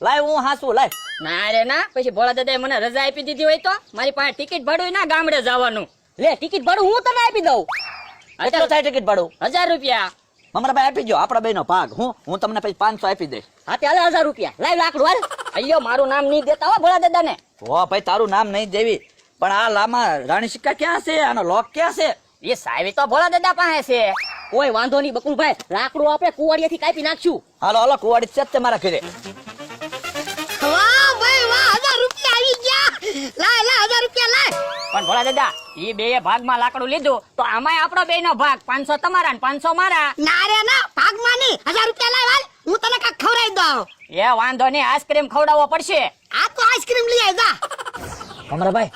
લાય હું હાસું લાય. ના રે ના. પછી ભોળા દાદાએ મને રજા આપી દીધી હોય તો? મારી પાસે ટિકિટ ભાડું ના ગામડે જવાનું. લે ટિકિટ ભાડું હું તને આપી દઉં. કેટલો થાય ટિકિટ ભાડું હજાર રૂપિયા. મમરા ભાઈ આપી દો. આપડા બેનો ભાગ. હું હું તમને પછી પાંચસો આપી દઈશ. હા ત્યારે હજાર રૂપિયા. લાય લાકડું હાલ. અయ్યો મારું નામ નહીં દેતા હો ભોળા દાદા ને હો ભાઈ તારું નામ નહીં દેવી. પણ આ લામા રાણી સિક્કા ક્યાં છે? આનો લોક ક્યાં છે? એ સાહેબ તો ભોળા દાદા પાસે છે. કોઈ વાંધો નહીં બકુલભાઈ. લાકડું આપણે કુવાડિયાથી કાપી નાખશું. હાલો હાલો કુવાડી છે મારા ઘરે. પણ ભોળા દાદા એ બે ભાગમાં લાકડું લીધું તો આમાંય આપણો બે નો ભાગ પાંચસો તમારા ને પાંચસો મારા. ના રે ના ભાગમાં નહીં. હજાર રૂપિયા લાય હાલ. હું તને કાંક ખવડાવી દઉં. એ વાંધો નહીં આઈસ્ક્રીમ ખવડાવવો પડશે. આ તો આઈસ્ક્રીમ લઈ આવી જા.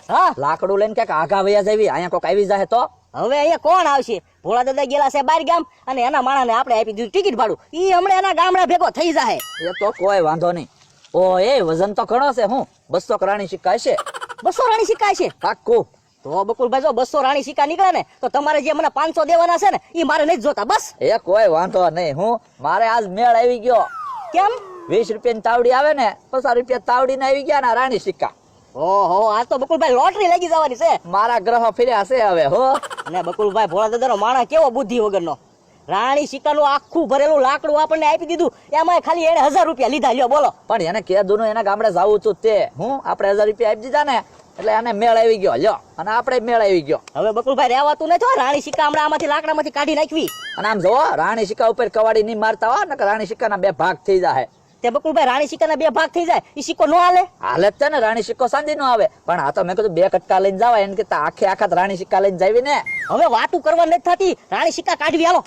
હા? લાકડું લઈને ક્યાંક આગા વયા જવી અહીંયા કોક આવી જાય તો? હવે અહીંયા કોણ આવશે? ભોળા દાદા ગયેલા છે બાર ગામ અને એના માણાને આપણે આપી દીધું ટિકિટ ભાડું. ઈ હમણાં એના ગામડા ભેગો થઈ જાય એ તો કોઈ વાંધો નહીં. ઓ એ વજન તો ઘણો છે હું બસો કરાણી સિક્કા છે. બસો રાણી સિક્કા છે? પાક્કું તો બકુલભાઈ જો બસો રાણી સિક્કા નીકળે ને તો તમારે જે મને પાંચસો દેવાના છે ને એ મારે નહીં જોતા બસ. એ કોઈ વાંધો નહીં હું મારે આજ મેળ આવી ગયો. કેમ? વીસ રૂપિયાની તાવડી આવે ને પચાસ રૂપિયા તાવડી ને આવી ગયા ને રાણી સિક્કા ઓહો આ તો બકુલભાઈ લોટરી લાગી જવાની છે. મારા ગ્રહો ફર્યા છે હવે હો. અને બકુલભાઈ ભોળા દાદાનો માણસ કેવો બુદ્ધિ વગરનો? રાણી સિક્કાનું આખું ભરેલું લાકડું આપણને આપી દીધું. એમાં ખાલી એને હજાર રૂપિયા લીધા. લ્યો બોલો. પણ એને કે ને એના ગામડે જવું છું તે. હું? આપણે હજાર રૂપિયા આપી દીધા ને એટલે એને મેળ આવી ગયો. લ્યો અને આપણે મેળ આવી ગયો. હવે બકુલભાઈ રહેવાતું નથી. રાણી સિક્કા હમણાં આમાંથી લાકડામાંથી કાઢી નાખવી. અને આમ જોવો રાણી સિક્કા ઉપર કવાડી નહીં મારતા હો ને રાણી સિક્કાના બે ભાગ થઈ જાય તે બકુલભાઈ રાણી સિક્કાના બે ભાગ થઈ જાય એ સિક્કો નો હાલે? હાલે જ છે ને રાણી સિક્કો સાંધી નો આવે. પણ આ તો મેં કીધું બે કટકા લઈને જવાય એને કે આખે આખા રાણી સિક્કા લઈને જાવી ને. હવે વાતું કરવા નથી થતી રાણી સિક્કા કાઢવી હાલો.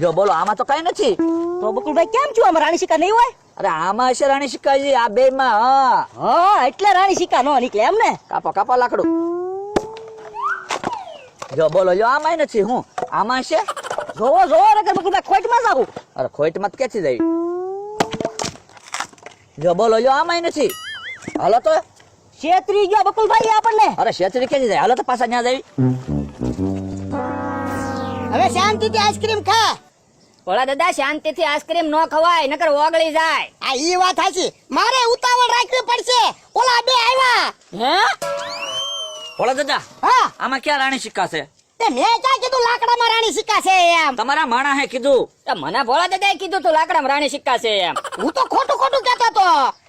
જો બોલો આમાં તો કઈ નથી. તો બકુલભાઈ કેમ છું? આમાં રાણી સિક્કા નહીં હોય? અરે આમાં છે રાણી સિક્કાજી આ બે માં હા. હા એટલે રાણી સિક્કા નો નીકળે એમ ને. કાપો કાપો લાકડું. જો બોલો જો આમાં નથી હું. આમાં છે? જોવો જોવો નકર બકુલભાઈ ખોટમાં જાવું અરે ખોટ મત ક્યાંથી જઈ? જો બોલો જો આમાં નથી હાલો તો. શેત્રી ગયો બકુલભાઈ આપણને. અરે શેત્રી ક્યાંથી જાય હાલો તો પાછા ન્યા જઈ. હવે શાંતિથી આઈસ્ક્રીમ ખા. ઓલા દાદા શાંતિથી આઈસ્ક્રીમ ન ખવાય નકર ઓગળી જાય. આ ઈ વાત સાચી મારે ઉતાવળ રાખવી પડશે. ઓલા બે આવ્યા. હે? ઓલા દાદા હા. આમાં ક્યાં રાણી સિક્કા છે? તે મેં ક્યાં કીધું લાકડામાં રાણી સિક્કા છે એમ. તમારા માણા હે કીધું. તો મને ભોળા દાદા કીધું તું લાકડામાં રાણી સિક્કા છે એમ. હું તો ખોટું ખોટું કહેતો તો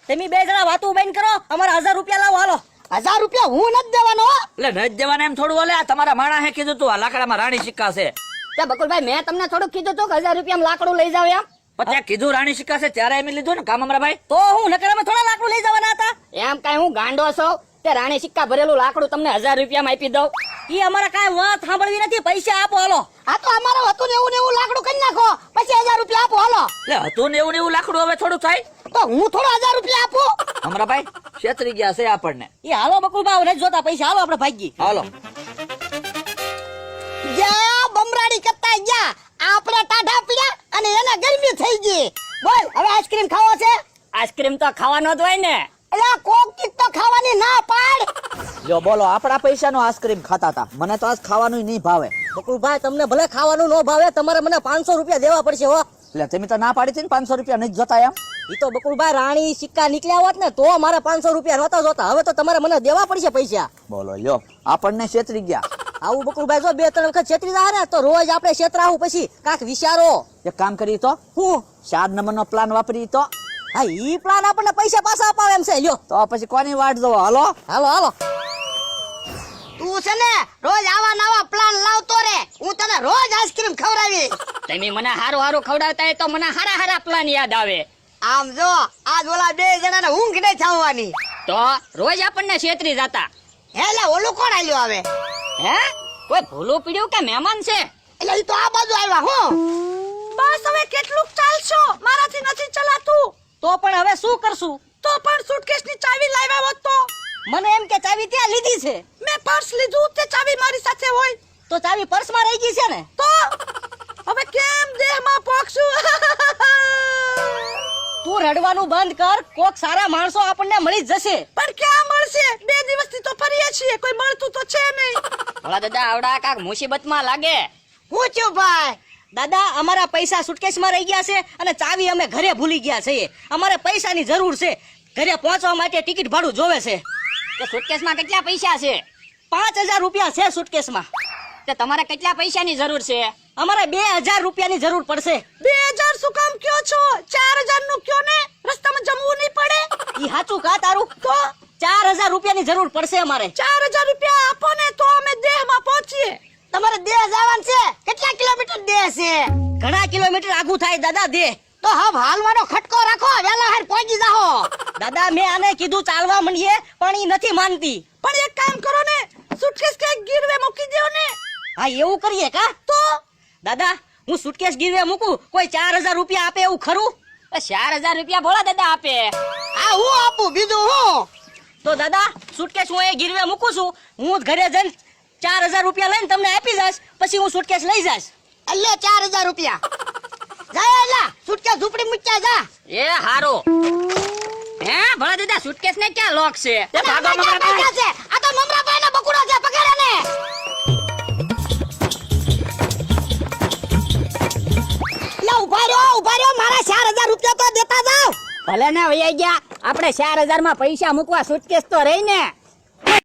તમે બે જણા વાતું બંધ કરો અમારા હજાર રૂપિયા લાવો હાલો. હજાર રૂપિયા હું નથી દેવાનો એટલે નથી દેવાના એમ થોડું બોલે તમારા માણા હે કીધું તું આ લાકડામાં રાણી સિક્કા છે તે બકુલભાઈ મેં તમને થોડુંક કીધું તું કે હજાર રૂપિયા લાકડું લઈ જાવ એમ. પછી ત્યાં કીધું રાણી સિક્કા છે ત્યારે એમ લીધું ને કામ અમારા ભાઈ? તો હું નકર અમે થોડા લાકડું લઈ જવાના હતા? એમ કઈ હું ગાંડો છો? તે રાણે સિક્કા ભરેલું લાકડું તમને હજાર રૂપિયામાં આપી દઉં. એ અમારા કાંઈ વાત સાંભળવી નથી પૈસા આપો હાલો. આ તો અમારે હતું ને એવું ને એવું લાકડું કરી નાખો. પછી હજાર રૂપિયા આપો હાલો. એટલે હતું ને એવું ને એવું લાકડું હવે થોડું થાય. તો હું થોડો હજાર રૂપિયા આપું? અમારા ભાઈ છેતરી ગયા છે આપણને. એ હાલો બકુલભાઈ નથી જોતા પૈસા. હાલો આપણે ભાગી હાલો. જા બમરાડી કરતા ગયા આપણે ટાઢા પીડ્યા અને એને ગરમી થઈ ગઈ. બોલ હવે આઈસ્ક્રીમ ખાવો છે? આઈસ્ક્રીમ તો ખાવાનો જ હોય ને. એટલે કોક ચીજ તો ખાવાની ના પાડ. જો બોલો આપણા પૈસાનો આઈસ્ક્રીમ ખાતા હતા. મને તો આજ ખાવાનું નહીં ભાવે. બકુલભાઈ તમને ભલે ખાવાનું ન ભાવે તમારે મને પાંચસો રૂપિયા દેવા પડશે હો. એટલે તમે તો ના પાડી હતી ને પાંચસો રૂપિયા નહીં જોતા એમ? એ તો બકુલભાઈ રાણી સિક્કા નીકળ્યા હોત ને તો મારે પાંચસો રૂપિયા નહોતા જોતા. હવે તો તમારે મને દેવા પડશે પૈસા. બોલો લ્યો આપણને છેતરી ગયા. આવું બકુલભાઈ જો બે ત્રણ વખત છેતરી જાય ને તો રોજ આપણે છેતરાવું પછી. કાંક વિચારો. એક કામ કરી તો? હું? ચાર નંબરનો પ્લાન વાપરી તો? હા ઈ પ્લાન આપણને પૈસા પાછા અપાવે એમ છે. લ્યો. તો પછી કોની વાટ જોવો? હાલો હાલો હાલો. તું છે ને રોજ આવા નવા પ્લાન લાવતો રે. હું તને રોજ આઈસ્ક્રીમ ખવડાવી તમે મને હારું હારું ખવડાવતા હોય તો મને હારા હારા પ્લાન યાદ આવે. આમ જો આજ ઓલા બે જણાને ઊંઘ નહીં છાવવાની તો રોજ આપણને છેતરી જતા. હેલે ઓલું કોણ આવ્યું આવે? હે? કોઈ ભૂલું પીડ્યું કે મહેમાન છે? એટલે ઈ તો આ બાજુ આવ્યા હું. બસ હવે કેટલું ચાલશો. મારાથી નથી ચલાતું. તો પણ હવે શું કરશું? તો પણ સુટકેસની ચાવી લાવ્યા હોત તો. મને એમ કે ચાવી ત્યાં લીધી છે. મેં પર્સ લીધું તે ચાવી મારી સાથે હોય. તો ચાવી પર્સમાં રહી ગઈ છે ને? તો? હવે કેમ દેહમાં પોક્ષું તું રડવાનું બંધ કર. કોક સારા માણસો આપણને મળી જશે. પણ ક્યાં મળશે? બે દિવસથી તો ફરીએ છીએ. કોઈ મળતું તો છે નહીં. ભલા દાદા આવડા કાક મુસીબતમાં લાગે. હું છું ભાઈ. દાદા અમારા પૈસા સુટકેશમાં રહી ગયા છે અને ચાવી અમે ઘરે ભૂલી ગયા છીએ અમારે પૈસાની જરૂર છે. ઘરે પહોંચવા માટે ટિકિટ ભાડું જોવે છે. તો સુટકેશમાં કેટલા પૈસા છે? પાંચ હજાર રૂપિયા છે સુટકેશમાં તો તમારે કેટલા પૈસાની જરૂર છે? અમારે બે હજાર રૂપિયાની જરૂર પડશે. બે હજાર શું કામ કયો છો? ચાર હજારનું કયો ને? રસ્તામાં જમવું નહીં પડે? ઈ સાચું કા તારું? તો? ચાર હજાર રૂપિયાની જરૂર પડશે અમારે. ચાર હજાર રૂપિયા આપો ને તો અમે દેહમાં પહોંચીએ. તમારે દેહ જવાનું છે? કેટલા કિલોમીટર દેહ છે? ઘણા કિલોમીટર આગું થાય દાદા દેહ તો હબ હાલવાનો ખટકો રાખો વેલા હાર પહોંચી જાઓ. દાદા મેં આને કીધું ચાલવા માંડીએ પણ ઈ નથી માનતી. પણ એક કામ કરો ને સુટકેસ કે ગીરવે મૂકી દો ને. હા એવું કરીએ કા? તો? દાદા હું સુટકેસ ગીરવે મૂકું કોઈ ચાર હજાર રૂપિયા આપે એવું ખરું? ચાર હજાર રૂપિયા ભોળા દાદા આપે. આ હું આપું બીજું હું? તો દાદા સુટકેસ હું એ ગીરવે મૂકું છું. હું ઘરે જઈને ચાર હજાર રૂપિયા લઈને તમને આપી જઈશ પછી હું સુટકેસ લઈ જઈશ અલ્લે ચાર હજાર રૂપિયા. જાય અલ્લા સુટકે ઝૂપડી મૂક્યા જા. એ હારો. હે ભલા દાદા સુટકેસ ને ક્યાં લોક છે? એ ભાગો મમરા છે? આ તો મમરાભાઈ ના બકુડા છે પકડે ને લે ઊભા રહ્યો ઊભા રહ્યો. મારા ચાર હજાર રૂપિયા તો દેતા જાવ ભલે ને વૈયા ગયા આપણે ચાર હજારમાં પૈસા મૂકવા સુટકેસ તો રહી ને